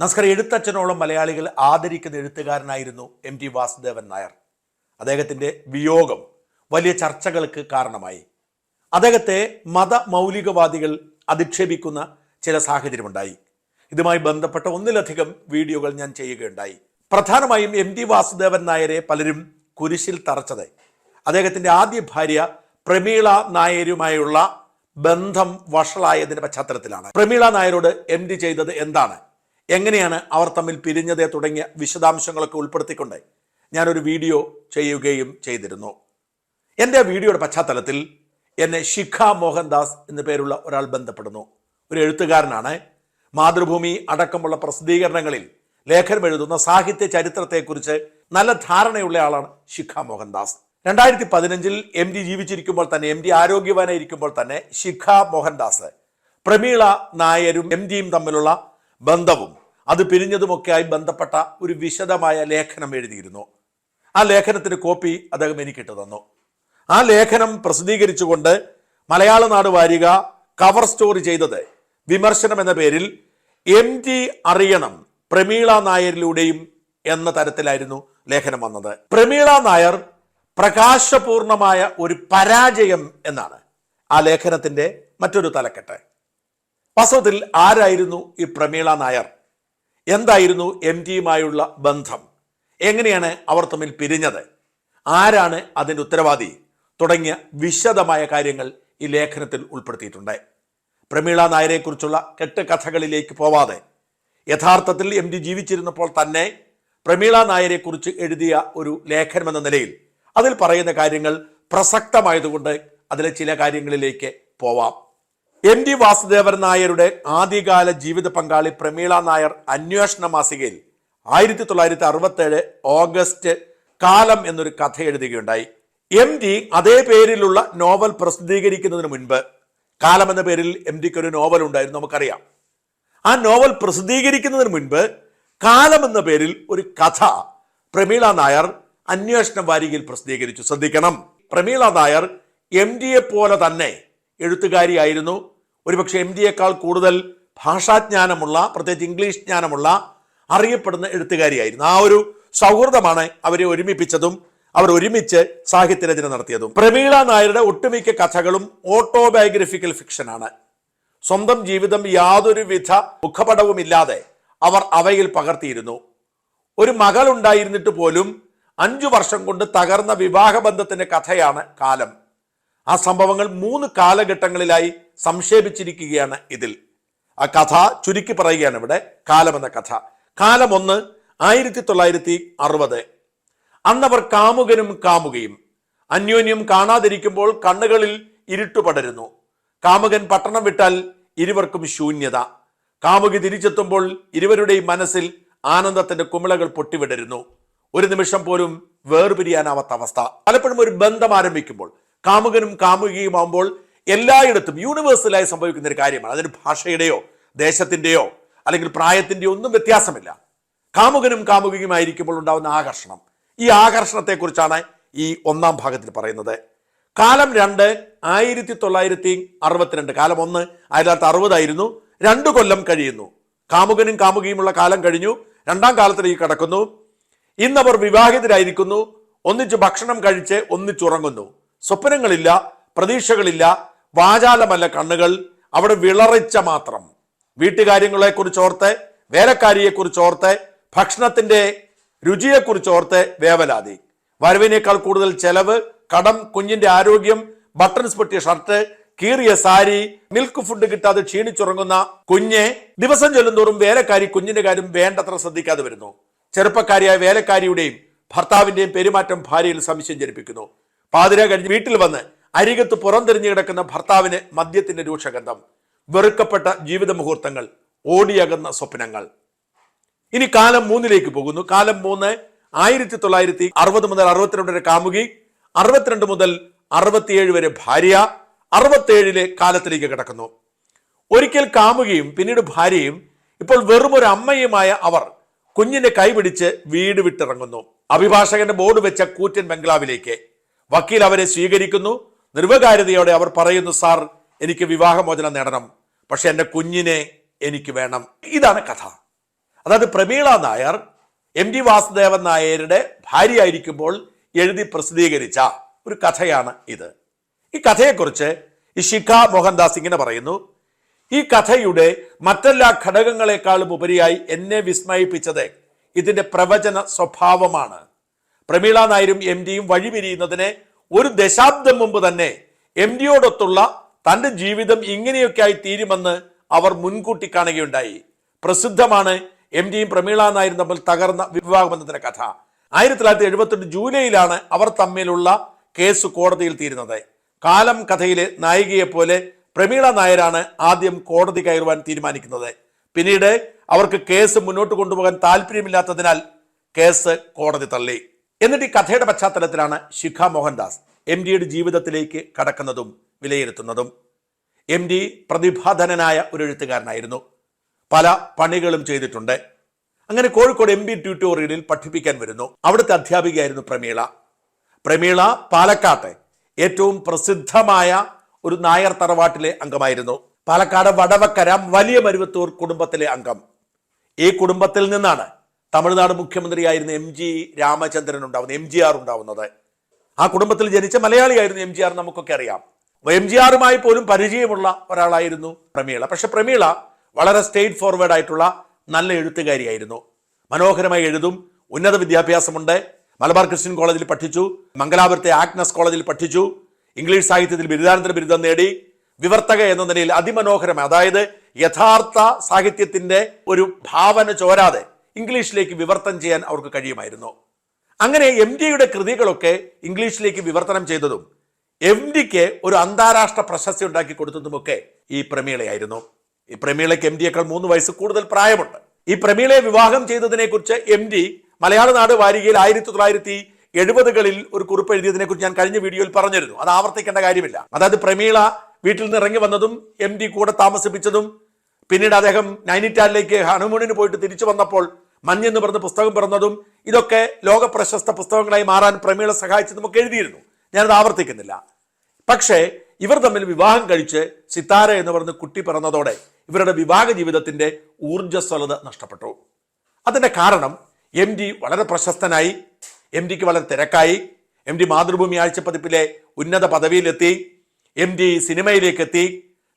നമസ്കാരം എഴുത്തച്ഛനോളം മലയാളികൾ ആദരിക്കുന്ന എഴുത്തുകാരനായിരുന്നു എം ടി വാസുദേവൻ നായർ. അദ്ദേഹത്തിന്റെ വിയോഗം വലിയ ചർച്ചകൾക്ക് കാരണമായി. അദ്ദേഹത്തെ മത മൗലികവാദികൾ അധിക്ഷേപിക്കുന്ന ചില സാഹചര്യമുണ്ടായി. ഇതുമായി ബന്ധപ്പെട്ട ഒന്നിലധികം വീഡിയോകൾ ഞാൻ ചെയ്യുകയുണ്ടായി. പ്രധാനമായും എം ടി വാസുദേവൻ നായരെ പലരും കുരിശിൽ തറച്ചത്. അദ്ദേഹത്തിന്റെ ആദ്യ ഭാര്യ പ്രമീള നായരുമായുള്ള ബന്ധം വഷളായതിന്റെ പശ്ചാത്തലത്തിലാണ്. പ്രമീള നായരോട് എം ചെയ്തത് എന്താണ്? എങ്ങനെയാണ് അവർ തമ്മിൽ പിരിഞ്ഞത് തുടങ്ങിയ വിശദാംശങ്ങളൊക്കെ ഉൾപ്പെടുത്തിക്കൊണ്ട് ഞാനൊരു വീഡിയോ ചെയ്യുകയും ചെയ്തിരുന്നു. എന്റെ വീഡിയോയുടെ പശ്ചാത്തലത്തിൽ എന്നെ ശിഖ മോഹൻദാസ് എന്നു പേരുള്ള ഒരാൾ ബന്ധപ്പെടുന്നു. ഒരു എഴുത്തുകാരനാണ്. മാതൃഭൂമി അടക്കമുള്ള പ്രസിദ്ധീകരണങ്ങളിൽ ലേഖനം എഴുതുന്ന സാഹിത്യ ചരിത്രത്തെക്കുറിച്ച് നല്ല ധാരണയുള്ള ആളാണ് ശിഖ മോഹൻദാസ്. രണ്ടായിരത്തി പതിനഞ്ചിൽ എം ഡി ജീവിച്ചിരിക്കുമ്പോൾ തന്നെ എം ഡി ആരോഗ്യവാനായിരിക്കുമ്പോൾ തന്നെ ശിഖ മോഹൻദാസ് പ്രമീള നായരും എം ഡിയും തമ്മിലുള്ള ബന്ധവും അത് പിരിഞ്ഞതുമൊക്കെയായി ബന്ധപ്പെട്ട ഒരു വിശദമായ ലേഖനം എഴുതിയിരുന്നു. ആ ലേഖനത്തിന് കോപ്പി അദ്ദേഹം എനിക്കിട്ട് തന്നു. ആ ലേഖനം പ്രസിദ്ധീകരിച്ചുകൊണ്ട് മലയാള നാട് വാരിക കവർ സ്റ്റോറി ചെയ്തത് വിമർശനം എന്ന പേരിൽ എം ടി അറിയണം പ്രമീള നായരിലൂടെയും എന്ന തരത്തിലായിരുന്നു ലേഖനം വന്നത്. പ്രമീള നായർ പ്രകാശപൂർണമായ ഒരു പരാജയം എന്നാണ് ആ ലേഖനത്തിന്റെ മറ്റൊരു തലക്കെട്ട്. വാസ്തവത്തിൽ ആരായിരുന്നു ഈ പ്രമീള നായർ? എന്തായിരുന്നു എം ടിയുമായുള്ള ബന്ധം? എങ്ങനെയാണ് അവർ തമ്മിൽ പിരിഞ്ഞത്? ആരാണ് അതിന്റെ ഉത്തരവാദി? തുടങ്ങിയ വിശദമായ കാര്യങ്ങൾ ഈ ലേഖനത്തിൽ ഉൾപ്പെടുത്തിയിട്ടുണ്ട്. പ്രമീള നായരെക്കുറിച്ചുള്ള കെട്ടുകഥകളിലേക്ക് പോവാതെ യഥാർത്ഥത്തിൽ എം ടി ജീവിച്ചിരുന്നപ്പോൾ തന്നെ പ്രമീള നായരെക്കുറിച്ച് എഴുതിയ ഒരു ലേഖനമെന്ന നിലയിൽ അതിൽ പറയുന്ന കാര്യങ്ങൾ പ്രസക്തമായതുകൊണ്ട് അതിലെ ചില കാര്യങ്ങളിലേക്ക് പോവാം. എം ടി വാസുദേവൻ നായരുടെ ആദ്യകാല ജീവിത പങ്കാളി പ്രമീള നായർ അന്വേഷണ മാസികയിൽ ആയിരത്തി തൊള്ളായിരത്തി അറുപത്തേഴ് ഓഗസ്റ്റ് കാലം എന്നൊരു കഥ എഴുതുകയുണ്ടായി. എം ടി അതേ പേരിലുള്ള നോവൽ പ്രസിദ്ധീകരിക്കുന്നതിന് മുൻപ് കാലം എന്ന പേരിൽ എം ടിക്ക് ഒരു നോവൽ ഉണ്ടായിരുന്നു നമുക്കറിയാം. ആ നോവൽ പ്രസിദ്ധീകരിക്കുന്നതിന് മുൻപ് കാലം എന്ന പേരിൽ ഒരു കഥ പ്രമീള നായർ അന്വേഷണ വാരികയിൽ പ്രസിദ്ധീകരിച്ചു. ശ്രദ്ധിക്കണം. പ്രമീള നായർ എം ഡിയെ പോലെ തന്നെ എഴുത്തുകാരിയായിരുന്നു. ഒരുപക്ഷെ എം ഡിയേക്കാൾ കൂടുതൽ ഭാഷാജ്ഞാനമുള്ള പ്രത്യേകിച്ച് ഇംഗ്ലീഷ് ജ്ഞാനമുള്ള അറിയപ്പെടുന്ന എഴുത്തുകാരിയായിരുന്നു. ആ ഒരു സൗഹൃദമാണ് അവരെ ഒരുമിപ്പിച്ചതും അവർ ഒരുമിച്ച് സാഹിത്യരചന നടത്തിയതും. പ്രമീള നായരുടെ ഒട്ടുമിക്ക കഥകളും ഓട്ടോബയോഗ്രഫിക്കൽ ഫിക്ഷനാണ് സ്വന്തം ജീവിതം യാതൊരുവിധ മുഖപടവുമില്ലാതെ അവർ അവയിൽ പകർത്തിയിരുന്നു. ഒരു മകൾ ഉണ്ടായിരുന്നിട്ട് പോലും അഞ്ചു വർഷം കൊണ്ട് തകർന്ന വിവാഹബന്ധത്തിന്റെ കഥയാണ് കാലം. ആ സംഭവങ്ങൾ മൂന്ന് കാലഘട്ടങ്ങളിലായി സംക്ഷേപിച്ചിരിക്കുകയാണ് ഇതിൽ. ആ കഥ ചുരുക്കി പറയുകയാണ് ഇവിടെ കാലം എന്ന കഥ. കാലം ഒന്ന് ആയിരത്തി തൊള്ളായിരത്തി അറുപത് അന്നവർ കാമുകനും കാമുകയും. അന്യോന്യം കാണാതിരിക്കുമ്പോൾ കണ്ണുകളിൽ ഇരുട്ടു പടരുന്നു. കാമുകൻ പട്ടണം വിട്ടാൽ ഇരുവർക്കും ശൂന്യത. കാമുകി തിരിച്ചെത്തുമ്പോൾ ഇരുവരുടെയും മനസ്സിൽ ആനന്ദത്തിന്റെ കുമിളകൾ പൊട്ടിവിടരുന്നു. ഒരു നിമിഷം പോലും വേർപിരിയാനാവാത്ത അവസ്ഥ. പലപ്പോഴും ഒരു ബന്ധം ആരംഭിക്കുമ്പോൾ കാമുകനും കാമുകിയുമാകുമ്പോൾ എല്ലായിടത്തും യൂണിവേഴ്സലായി സംഭവിക്കുന്ന ഒരു കാര്യമാണ്. അതിന് ഭാഷയുടെയോ ദേശത്തിന്റെയോ അല്ലെങ്കിൽ പ്രായത്തിന്റെയോ ഒന്നും വ്യത്യാസമില്ല. കാമുകനും കാമുകിയുമായിരിക്കുമ്പോൾ ഉണ്ടാകുന്ന ആകർഷണം. ഈ ആകർഷണത്തെക്കുറിച്ചാണ് ഈ ഒന്നാം ഭാഗത്തിൽ പറയുന്നത്. കാലം രണ്ട് ആയിരത്തി തൊള്ളായിരത്തി അറുപത്തിരണ്ട് കാലം ഒന്ന് ആയിരത്തി തൊള്ളായിരത്തി അറുപതായിരുന്നു രണ്ടു കൊല്ലം കഴിയുന്നു. കാമുകനും കാമുകിയുമുള്ള കാലം കഴിഞ്ഞു. രണ്ടാം കാലത്തിലേക്ക് കടക്കുന്നു. ഇന്നവർ വിവാഹിതരായിരിക്കുന്നു. ഒന്നിച്ച് ഭക്ഷണം കഴിച്ച് ഒന്നിച്ചുറങ്ങുന്നു സ്വപ്നങ്ങളില്ല പ്രതീക്ഷകളില്ല വാചാലമല്ല കണ്ണുകൾ അവിടെ വിളറിച്ച മാത്രം. വീട്ടുകാര്യങ്ങളെക്കുറിച്ച് ഓർത്ത് വേലക്കാരിയെക്കുറിച്ച് ഓർത്ത് ഭക്ഷണത്തിന്റെ രുചിയെക്കുറിച്ച് ഓർത്ത് വേവലാതി. വരവിനേക്കാൾ കൂടുതൽ ചെലവ് കടം കുഞ്ഞിന്റെ ആരോഗ്യം ബട്ടൺസ് പൊട്ടിയ ഷർട്ട് കീറിയ സാരി മിൽക്ക് ഫുഡ് കിട്ടാതെ ക്ഷീണിച്ചുറങ്ങുന്ന കുഞ്ഞെ ദിവസം ചെല്ലുന്തോറും വേലക്കാരി കുഞ്ഞിന്റെ കാര്യം വേണ്ടത്ര ശ്രദ്ധിക്കാതെ വരുന്നു. ചെറുപ്പക്കാരിയായ വേലക്കാരിയുടെയും ഭർത്താവിന്റെയും പെരുമാറ്റം ഭാര്യയിൽ സംശയം ജനിപ്പിക്കുന്നു. പാതിര കഴിഞ്ഞ് വീട്ടിൽ വന്ന് അരികത്ത് പുറംതിരിഞ്ഞു കിടക്കുന്ന ഭർത്താവിന് മദ്യത്തിന്റെ രൂക്ഷഗന്ധം വെറുക്കപ്പെട്ട ജീവിത മുഹൂർത്തങ്ങൾ ഓടിയകുന്ന സ്വപ്നങ്ങൾ. ഇനി കാലം മൂന്നിലേക്ക് പോകുന്നു. കാലം മൂന്ന് ആയിരത്തി തൊള്ളായിരത്തി അറുപത് മുതൽ അറുപത്തിരണ്ട് വരെ കാമുകി അറുപത്തിരണ്ട് മുതൽ അറുപത്തിയേഴ് വരെ ഭാര്യ അറുപത്തേഴിലെ കാലത്തിലേക്ക് കിടക്കുന്നു. ഒരിക്കൽ കാമുകിയും പിന്നീട് ഭാര്യയും ഇപ്പോൾ വെറും ഒരു അമ്മയുമായ അവർ കുഞ്ഞിന്റെ കൈപിടിച്ച് വീട് വിട്ടിറങ്ങുന്നു. അഭിഭാഷകന്റെ ബോർഡ് വെച്ച കൂറ്റൻ ബംഗ്ലാവിലേക്ക്. വക്കീൽ അവരെ സ്വീകരിക്കുന്നു. നിർവകാര്യതയോടെ അവർ പറയുന്നു സാർ എനിക്ക് വിവാഹമോചനം നേടണം പക്ഷെ എന്റെ കുഞ്ഞിനെ എനിക്ക് വേണം. ഇതാണ് കഥ. അതായത് പ്രമീള നായർ എം ടി വാസുദേവൻ നായരുടെ ഭാര്യയായിരിക്കുമ്പോൾ എഴുതി പ്രസിദ്ധീകരിച്ച ഒരു കഥയാണ് ഇത്. ഈ കഥയെക്കുറിച്ച് ശിഖ മോഹൻദാസ് ഇങ്ങനെ പറയുന്നു ഈ കഥയുടെ മറ്റെല്ലാ ഘടകങ്ങളെക്കാളും ഉപരിയായി എന്നെ വിസ്മയിപ്പിച്ചത് ഇതിന്റെ പ്രവചന സ്വഭാവമാണ്. പ്രമീള നായരും എം ഡിയും വഴിപിരിയുന്നതിന് ഒരു ദശാബ്ദം മുമ്പ് തന്നെ എം ഡിയോടൊത്തുള്ള തന്റെ ജീവിതം ഇങ്ങനെയൊക്കെയായി തീരുമെന്ന് അവർ മുൻകൂട്ടി കാണുകയുണ്ടായി. പ്രസിദ്ധമാണ് എം ഡിയും പ്രമീള നായരും തമ്മിൽ തകർന്ന വിവാഹബന്ധത്തിന്റെ കഥ. ആയിരത്തി തൊള്ളായിരത്തി എഴുപത്തെട്ട് ജൂലൈയിലാണ് അവർ തമ്മിലുള്ള കേസ് കോടതിയിൽ തീരുന്നത്. കാലം കഥയിലെ നായികയെ പോലെ പ്രമീള നായരാണ് ആദ്യം കോടതി കയറുവാൻ തീരുമാനിക്കുന്നത്. പിന്നീട് അവർക്ക് കേസ് മുന്നോട്ട് കൊണ്ടുപോകാൻ താല്പര്യമില്ലാത്തതിനാൽ കേസ് കോടതി തള്ളി. എന്നിട്ട് ഈ കഥയുടെ പശ്ചാത്തലത്തിലാണ് ശിഖ മോഹൻദാസ് എം ഡിയുടെ ജീവിതത്തിലേക്ക് കടക്കുന്നതും വിലയിരുത്തുന്നതും. എം ഡി പ്രതിഭാധനനായ ഒരു എഴുത്തുകാരനായിരുന്നു. പല പണികളും ചെയ്തിട്ടുണ്ട്. അങ്ങനെ കോഴിക്കോട് എം ബി ട്യൂട്ടോറിയലിൽ പഠിപ്പിക്കാൻ വരുന്നു. അവിടുത്തെ അധ്യാപികയായിരുന്നു പ്രമീള. പ്രമീള പാലക്കാട്ടെ ഏറ്റവും പ്രസിദ്ധമായ ഒരു നായർ തറവാട്ടിലെ അംഗമായിരുന്നു. പാലക്കാട് വടവക്കര വലിയ മരുവത്തൂർ കുടുംബത്തിലെ അംഗം. ഈ കുടുംബത്തിൽ നിന്നാണ് തമിഴ്നാട് മുഖ്യമന്ത്രിയായിരുന്ന എം ജി രാമചന്ദ്രൻ ഉണ്ടാവുന്നത് എം ജി ആർ ഉണ്ടാവുന്നത്. ആ കുടുംബത്തിൽ ജനിച്ച മലയാളിയായിരുന്നു എം ജി ആർ നമുക്കൊക്കെ അറിയാം. എം ജി ആറുമായി പോലും പരിചയമുള്ള ഒരാളായിരുന്നു പ്രമീള. പക്ഷെ പ്രമീള വളരെ സ്റ്റേറ്റ് ഫോർവേഡ് ആയിട്ടുള്ള നല്ല എഴുത്തുകാരിയായിരുന്നു. മനോഹരമായി എഴുതും ഉന്നത വിദ്യാഭ്യാസമുണ്ട്. മലബാർ ക്രിസ്ത്യൻ കോളേജിൽ പഠിച്ചു മംഗലാപുരത്തെ ആഗ്നസ് കോളേജിൽ പഠിച്ചു ഇംഗ്ലീഷ് സാഹിത്യത്തിൽ ബിരുദാനന്തര ബിരുദം നേടി വിവർത്തക എന്ന നിലയിൽ അതിമനോഹരമായി അതായത് യഥാർത്ഥ സാഹിത്യത്തിന്റെ ഒരു ഭാവന ചോരാതെ ഇംഗ്ലീഷിലേക്ക് വിവർത്തനം ചെയ്യാൻ അവർക്ക് കഴിയുമായിരുന്നു. അങ്ങനെ എം ഡിയുടെ കൃതികളൊക്കെ ഇംഗ്ലീഷിലേക്ക് വിവർത്തനം ചെയ്തതും എം ഡിക്ക് ഒരു അന്താരാഷ്ട്ര പ്രശസ്തി ഉണ്ടാക്കി കൊടുത്തതുമൊക്കെ ഈ പ്രമീളയായിരുന്നു. ഈ പ്രമീളയ്ക്ക് എം ഡിയേക്കാൾ മൂന്ന് വയസ്സ് കൂടുതൽ പ്രായമുണ്ട്. ഈ പ്രമീളയെ വിവാഹം ചെയ്തതിനെക്കുറിച്ച് എം ഡി മലയാള നാട് വാരികയിൽ ആയിരത്തി തൊള്ളായിരത്തി എഴുപതുകളിൽ ഒരു കുറിപ്പ് എഴുതിയതിനെ കുറിച്ച് ഞാൻ കഴിഞ്ഞ വീഡിയോയിൽ പറഞ്ഞിരുന്നു. അത് ആവർത്തിക്കേണ്ട കാര്യമില്ല. അതായത് പ്രമീള വീട്ടിൽ നിന്ന് ഇറങ്ങി വന്നതും എം ഡി കൂടെ താമസിപ്പിച്ചതും പിന്നീട് അദ്ദേഹം നൈനിറ്റാലിലേക്ക് ഹണിമൂണിന് പോയിട്ട് തിരിച്ചു വന്നപ്പോൾ മഞ്ഞെന്ന് പറഞ്ഞ പുസ്തകം പിറന്നതും ഇതൊക്കെ ലോക പ്രശസ്ത പുസ്തകങ്ങളായി മാറാൻ പ്രമീള സഹായിച്ചതും ഒക്കെ എഴുതിയിരുന്നു. ഞാനത് ആവർത്തിക്കുന്നില്ല. പക്ഷേ ഇവർ തമ്മിൽ വിവാഹം കഴിച്ച് സിത്താര എന്ന് പറഞ്ഞ കുട്ടി പിറന്നതോടെ ഇവരുടെ വിവാഹ ജീവിതത്തിന്റെ ഊർജസ്വലത നഷ്ടപ്പെട്ടു. അതിന്റെ കാരണം എം ഡി വളരെ പ്രശസ്തനായി എം ഡിക്ക് വളരെ തിരക്കായി എം ഡി മാതൃഭൂമി ആഴ്ച പതിപ്പിലെ ഉന്നത പദവിയിലെത്തി എം ഡി സിനിമയിലേക്ക് എത്തി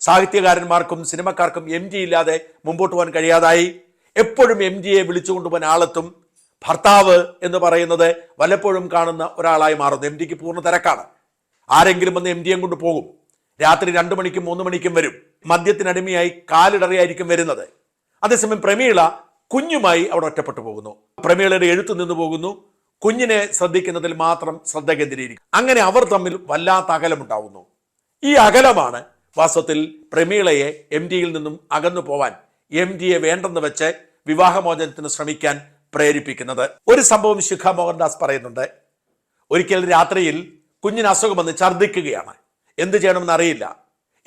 സാഹിത്യകാരന്മാർക്കും സിനിമക്കാർക്കും എം ജി ഇല്ലാതെ മുമ്പോട്ട് പോകാൻ കഴിയാതായി. എപ്പോഴും എം ജിയെ വിളിച്ചുകൊണ്ടുപോകാൻ ആളെത്തും. ഭർത്താവ് എന്ന് പറയുന്നത് വല്ലപ്പോഴും കാണുന്ന ഒരാളായി മാറുന്നു. എം ജിക്ക് പൂർണ തിരക്കാണ്. ആരെങ്കിലും വന്ന് എം ജിയെ കൊണ്ട് പോകും. രാത്രി രണ്ടു മണിക്കും മൂന്ന് മണിക്കും വരും. മദ്യത്തിനടിമയായി കാലിടറിയായിരിക്കും വരുന്നത്. അതേസമയം പ്രമീള കുഞ്ഞുമായി അവിടെ ഒറ്റപ്പെട്ടു പോകുന്നു. പ്രമീളയുടെ എഴുത്തു നിന്ന് പോകുന്നു. കുഞ്ഞിനെ ശ്രദ്ധിക്കുന്നതിൽ മാത്രം ശ്രദ്ധ കേന്ദ്രീകരിക്കും. അങ്ങനെ അവർ തമ്മിൽ വല്ലാത്ത അകലമുണ്ടാവുന്നു. ഈ അകലമാണ് വാസ്തവത്തിൽ പ്രമീളയെ എം ഡിയിൽ നിന്നും അകന്നു പോവാൻ എം ഡിയെ വേണ്ടെന്ന് വെച്ച് വിവാഹമോചനത്തിന് ശ്രമിക്കാൻ പ്രേരിപ്പിക്കുന്നത്. ഒരു സംഭവം ശിഖ മോഹൻദാസ് പറയുന്നുണ്ട്. ഒരിക്കൽ രാത്രിയിൽ കുഞ്ഞിന് അസുഖം വന്ന് ഛർദ്ദിക്കുകയാണ്. എന്ത് ചെയ്യണമെന്ന് അറിയില്ല.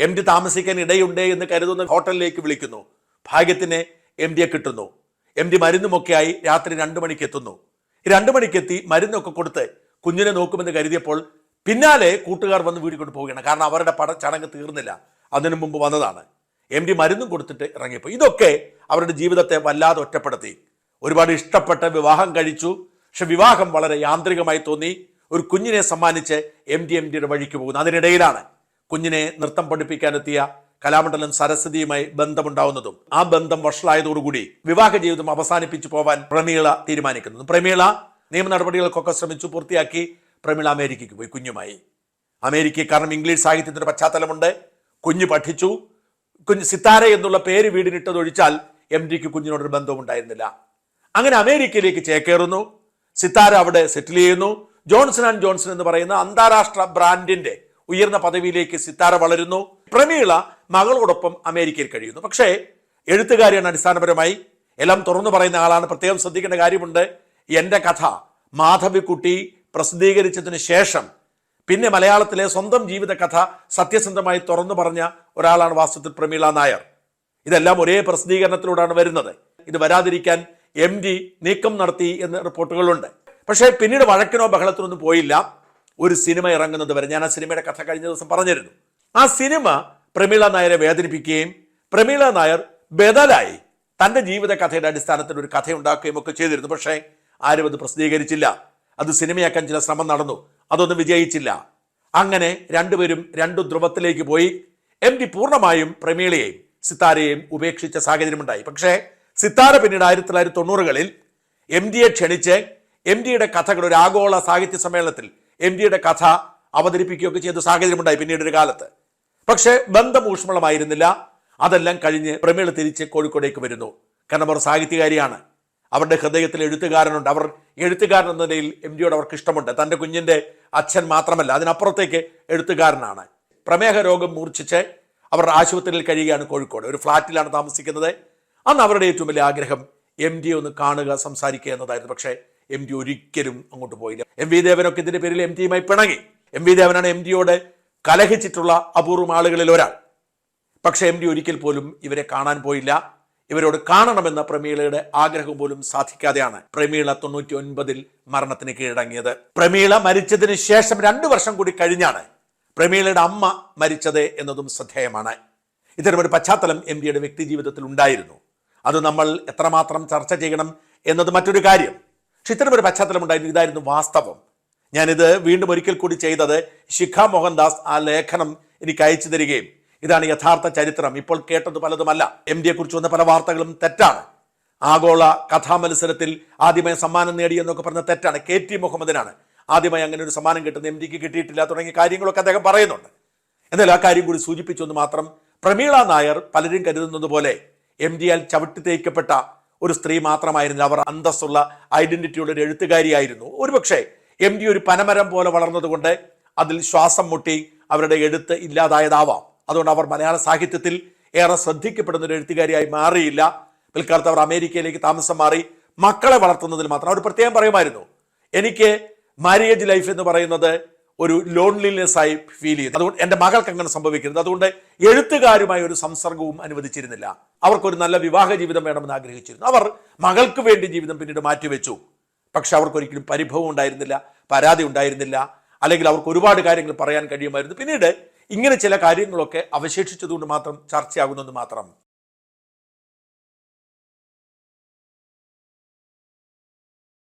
എം ഡി താമസിക്കാൻ ഇടയുണ്ടേ എന്ന് കരുതുന്ന ഹോട്ടലിലേക്ക് വിളിക്കുന്നു. ഭാഗ്യത്തിന് എം ഡിയെ കിട്ടുന്നു. എം ഡി മരുന്നുമൊക്കെയായി രാത്രി രണ്ടു മണിക്ക് എത്തുന്നു. രണ്ടു മണിക്കെത്തി മരുന്നൊക്കെ കൊടുത്ത് കുഞ്ഞിനെ നോക്കുമെന്ന് കരുതിയപ്പോൾ പിന്നാലെ കൂട്ടുകാർ വന്ന് വീട്ടിൽ കൊണ്ട് പോവുകയാണ്. കാരണം അവരുടെ പട ചടങ്ങ് തീർന്നില്ല. അതിനു മുമ്പ് വന്നതാണ്. എം ഡി മരുന്നും കൊടുത്തിട്ട് ഇറങ്ങിപ്പോയി ഇതൊക്കെ അവരുടെ ജീവിതത്തെ വല്ലാതെ ഒറ്റപ്പെടുത്തി. ഒരുപാട് ഇഷ്ടപ്പെട്ട വിവാഹം കഴിച്ചു. പക്ഷെ വിവാഹം വളരെ യാന്ത്രികമായി തോന്നി. ഒരു കുഞ്ഞിനെ സമ്മാനിച്ച് എം ഡി എം ഡിയുടെ വഴിക്ക് പോകുന്നു. അതിനിടയിലാണ് കുഞ്ഞിനെ നൃത്തം പഠിപ്പിക്കാനെത്തിയ കലാമണ്ഡലം സരസ്വതിയുമായി ബന്ധമുണ്ടാവുന്നതും ആ ബന്ധം വഷളായതോടുകൂടി വിവാഹ ജീവിതം അവസാനിപ്പിച്ചു പോവാൻ പ്രമീള തീരുമാനിക്കുന്നു. പ്രമീള നിയമ നടപടികൾക്കൊക്കെ ശ്രമിച്ചു പൂർത്തിയാക്കി. പ്രമീള അമേരിക്കയ്ക്ക് പോയി കുഞ്ഞുമായി. അമേരിക്ക കാരണം ഇംഗ്ലീഷ് സാഹിത്യത്തിന്റെ പശ്ചാത്തലമുണ്ട്. കുഞ്ഞ് പഠിച്ചു. കുഞ്ഞ് സിത്താര എന്നുള്ള പേര് വീടിനിട്ടതൊഴിച്ചാൽ എം ഡിക്ക് കുഞ്ഞിനോടൊരു ബന്ധമുണ്ടായിരുന്നില്ല അങ്ങനെ അമേരിക്കയിലേക്ക് ചേക്കേറുന്നു. സിത്താര അവിടെ സെറ്റിൽ ചെയ്യുന്നു. ജോൺസൺ ആൻഡ് ജോൺസൺ എന്ന് പറയുന്ന അന്താരാഷ്ട്ര ബ്രാൻഡിന്റെ ഉയർന്ന പദവിയിലേക്ക് സിത്താര വളരുന്നു. പ്രമീള മകളോടൊപ്പം അമേരിക്കയിൽ കഴിയുന്നു. പക്ഷേ എഴുത്തുകാരിയാണ് അടിസ്ഥാനപരമായി. എല്ലാം തുറന്നു പറയുന്ന ആളാണ്. പ്രത്യേകം ശ്രദ്ധിക്കേണ്ട കാര്യമുണ്ട്. എന്റെ കഥ മാധവിക്കുട്ടി പ്രസിദ്ധീകരിച്ചതിന് ശേഷം പിന്നെ മലയാളത്തിലെ സ്വന്തം ജീവിതകഥ സത്യസന്ധമായി തുറന്നു പറഞ്ഞ ഒരാളാണ് വാസ്തവത്തിൽ പ്രമീള നായർ. ഇതെല്ലാം ഒരേ പ്രസിദ്ധീകരണത്തിലൂടെയാണ് വരുന്നത്. ഇത് വരാതിരിക്കാൻ എം ജി നീക്കം നടത്തി എന്ന റിപ്പോർട്ടുകളുണ്ട്. പക്ഷേ പിന്നീട് വഴക്കിനോ ബഹളത്തിനൊന്നും പോയില്ല. ഒരു സിനിമ ഇറങ്ങുന്നത് വരെ ഞാൻ ആ സിനിമയുടെ കഥ കഴിഞ്ഞ ദിവസം പറഞ്ഞിരുന്നു. ആ സിനിമ പ്രമീള നായരെ വേദനിപ്പിക്കുകയും പ്രമീള നായർ ബദലായി തന്റെ ജീവിത കഥയുടെ അടിസ്ഥാനത്തിൽ ഒരു കഥ ഉണ്ടാക്കുകയും ഒക്കെ ചെയ്തിരുന്നു. പക്ഷേ ആരും അത് പ്രസിദ്ധീകരിച്ചില്ല. അത് സിനിമയാക്കാൻ ചില ശ്രമം നടന്നു. അതൊന്നും വിജയിച്ചില്ല. അങ്ങനെ രണ്ടുപേരും രണ്ടു ധ്രുവത്തിലേക്ക് പോയി. എം ഡി പൂർണമായും പ്രമീളയെയും സിത്താരയെയും ഉപേക്ഷിച്ച സാഹചര്യമുണ്ടായി. പക്ഷേ സിത്താര പിന്നീട് ആയിരത്തി തൊള്ളായിരത്തി തൊണ്ണൂറുകളിൽ എം ഡിയെ ക്ഷണിച്ച് എം ഡിയുടെ കഥകൾ ഒരു ആഗോള സാഹിത്യ സമ്മേളനത്തിൽ എം ഡിയുടെ കഥ അവതരിപ്പിക്കുകയൊക്കെ ചെയ്ത സാഹചര്യമുണ്ടായി പിന്നീട് ഒരു കാലത്ത്. പക്ഷേ ബന്ധം ഊഷ്മളമായിരുന്നില്ല. അതെല്ലാം കഴിഞ്ഞ് പ്രമീള തിരിച്ച് കോഴിക്കോടേക്ക് വരുന്നു. കാരണം അവർ സാഹിത്യകാരിയാണ്. അവരുടെ ഹൃദയത്തിൽ എഴുത്തുകാരനുണ്ട്. അവർ എഴുത്തുകാരൻ എന്ന നിലയിൽ എം ജിയോട് അവർക്ക് ഇഷ്ടമുണ്ട് തന്റെ കുഞ്ഞിന്റെ അച്ഛൻ മാത്രമല്ല അതിനപ്പുറത്തേക്ക് എഴുത്തുകാരനാണ്. പ്രമേഹ രോഗം മൂർച്ഛിച്ച് അവർ ആശുപത്രിയിൽ കഴിയുകയാണ് കോഴിക്കോട്. ഒരു ഫ്ലാറ്റിലാണ് താമസിക്കുന്നത്. അന്ന് അവരുടെ ഏറ്റവും വലിയ ആഗ്രഹം എം ഡി ഒന്ന് കാണുക സംസാരിക്കുക എന്നതായിരുന്നു. പക്ഷേ എം ഡി ഒരിക്കലും അങ്ങോട്ട് പോയില്ല. എം വി ദേവനൊക്കെ ഇതിന്റെ പേരിൽ എം ഡിയുമായി പിണങ്ങി. എം വി ദേവനാണ് എം ഡിയോട് കലഹിച്ചിട്ടുള്ള അപൂർവം ആളുകളിൽ ഒരാൾ. പക്ഷേ എം ഡി ഒരിക്കൽ പോലും ഇവരെ കാണാൻ പോയില്ല. ഇവരോട് കാണണമെന്ന പ്രമീളയുടെ ആഗ്രഹം പോലും സാധിക്കാതെയാണ് പ്രമീള തൊണ്ണൂറ്റി ഒൻപതിൽ മരണത്തിന് കീഴടങ്ങിയത്. പ്രമീള മരിച്ചതിന് ശേഷം രണ്ടു വർഷം കൂടി കഴിഞ്ഞാണ് പ്രമീളയുടെ അമ്മ മരിച്ചത് എന്നതും ശ്രദ്ധേയമാണ്. ഇത്തരമൊരു പശ്ചാത്തലം എം ഡിയുടെ വ്യക്തി ജീവിതത്തിൽ ഉണ്ടായിരുന്നു. അത് നമ്മൾ എത്രമാത്രം ചർച്ച ചെയ്യണം എന്നത് മറ്റൊരു കാര്യം. പക്ഷെ ഇത്തരമൊരു പശ്ചാത്തലം ഉണ്ടായിരുന്നു. ഇതായിരുന്നു വാസ്തവം. ഞാനിത് വീണ്ടും ഒരിക്കൽ കൂടി ചെയ്തത് ശിഖ മോഹൻദാസ് ആ ലേഖനം എനിക്ക് അയച്ചു തരികയും ഇതാണ് യഥാർത്ഥ ചരിത്രം. ഇപ്പോൾ കേട്ടത് പലതുമല്ല. എം ഡിയെ കുറിച്ച് വന്ന പല വാർത്തകളും തെറ്റാണ്. ആഗോള കഥാമത്സരത്തിൽ ആദ്യമായി സമ്മാനം നേടിയെന്നൊക്കെ പറഞ്ഞ തെറ്റാണ്. കെ ടി മുഹമ്മദിനാണ് ആദ്യമായി അങ്ങനെ ഒരു സമ്മാനം കിട്ടുന്ന എം ഡിക്ക് കിട്ടിയിട്ടില്ല തുടങ്ങിയ കാര്യങ്ങളൊക്കെ അദ്ദേഹം പറയുന്നുണ്ട്. എന്നാൽ ആ കാര്യം കൂടി സൂചിപ്പിച്ചു എന്ന് മാത്രം പ്രമീള നായർ പലരും കരുതുന്നത് പോലെ എം ഡിയാൽ ചവിട്ടി തേക്കപ്പെട്ട ഒരു സ്ത്രീ മാത്രമായിരുന്നില്ല അവർ അന്തസ്സുള്ള ഐഡന്റിറ്റിയുള്ള ഒരു എഴുത്തുകാരിയായിരുന്നു. ഒരുപക്ഷെ എം ഡി ഒരു പനമരം പോലെ വളർന്നതുകൊണ്ട് അതിൽ ശ്വാസം മുട്ടി അവരുടെ എഴുത്ത് ഇല്ലാതായതാവാം. അതുകൊണ്ട് അവർ മലയാള സാഹിത്യത്തിൽ ഏറെ ശ്രദ്ധിക്കപ്പെടുന്ന ഒരു എഴുത്തുകാരിയായി മാറിയില്ല. പിൽക്കാലത്ത് അവർ അമേരിക്കയിലേക്ക് താമസം മാറി മക്കളെ വളർത്തുന്നതിൽ മാത്രം. അവർ പ്രത്യേകം പറയുമായിരുന്നു. എനിക്ക് മാരേജ് ലൈഫ് എന്ന് പറയുന്നത് ഒരു ലോൺലിനെസ് ആയി ഫീൽ ചെയ്തു. അതുകൊണ്ട് എന്റെ മകൾക്ക് അങ്ങനെ സംഭവിക്കരുത്. അതുകൊണ്ട് എഴുത്തുകാരുമായി ഒരു സംസർഗവും അനുവദിച്ചിരുന്നില്ല. അവർക്കൊരു നല്ല വിവാഹ ജീവിതം വേണമെന്ന് ആഗ്രഹിച്ചിരുന്നു. അവർ മകൾക്ക് വേണ്ടി ജീവിതം പിന്നീട് മാറ്റിവെച്ചു. പക്ഷെ അവർക്കൊരിക്കലും പരിഭവം ഉണ്ടായിരുന്നില്ല പരാതി ഉണ്ടായിരുന്നില്ല. അല്ലെങ്കിൽ അവർക്ക് ഒരുപാട് കാര്യങ്ങൾ പറയാൻ കഴിയുമായിരുന്നു. പിന്നീട് ഇങ്ങനെ ചില കാര്യങ്ങളൊക്കെ അവശേഷിച്ചതുകൊണ്ട് മാത്രം ചർച്ചയാകുന്നെന്ന് മാത്രം